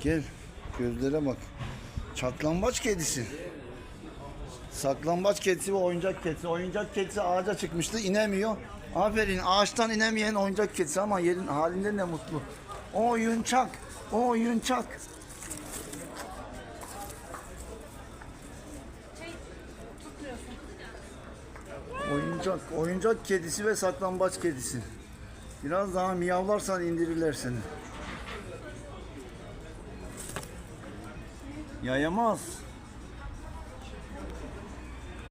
Gel. Gözlere bak. Çaklambaç kedisi. Saklambaç kedisi ve oyuncak kedisi. Oyuncak kedisi ağaca çıkmıştı inemiyor. Aferin ağaçtan inemeyen oyuncak kedisi ama yerin halinde ne mutlu. Oyuncak. Oyuncak. Oyuncak, oyuncak kedisi ve saklambaç kedisi. Biraz daha miyavlarsan indirirler seni. Yayamaz.